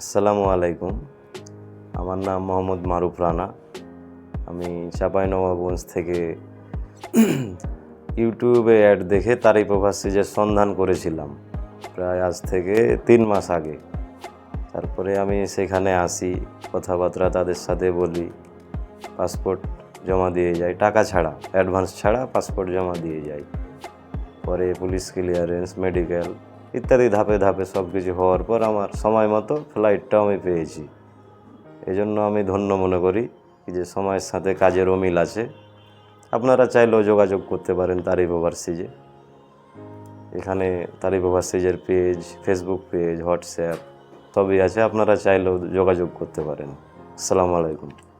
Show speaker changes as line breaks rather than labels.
আসসালামু আলাইকুম। আমার নাম মোহাম্মদ মারুফ রানা। আমি চাঁপাইনবাবগঞ্জ থেকে ইউটিউবে অ্যাড দেখে তারিফ ওভারসিজের সন্ধান করেছিলাম, প্রায় আজ থেকে তিন মাস আগে। তারপরে আমি সেখানে আসি, কথাবার্তা তাদের সাথে বলি, পাসপোর্ট জমা দিয়ে যাই, টাকা ছাড়া, অ্যাডভান্স ছাড়া পাসপোর্ট জমা দিয়ে যাই। পরে পুলিশ ক্লিয়ারেন্স, মেডিকেল ইত্যাদি ধাপে ধাপে সব কিছু হওয়ার পর আমার সময় মতো ফ্লাইটটাও আমি পেয়েছি। এজন্য আমি ধন্য মনে করি যে সময়ের সাথে কাজেরও মিল আছে। আপনারা চাইলেও যোগাযোগ করতে পারেন তারিফ ওভারসিজে। এখানে তারিফ ওভারসিজের পেজ ফেসবুক পেজ হোয়াটসঅ্যাপ সবই আছে। আপনারা চাইলেও যোগাযোগ করতে পারেন। আসসালামু আলাইকুম।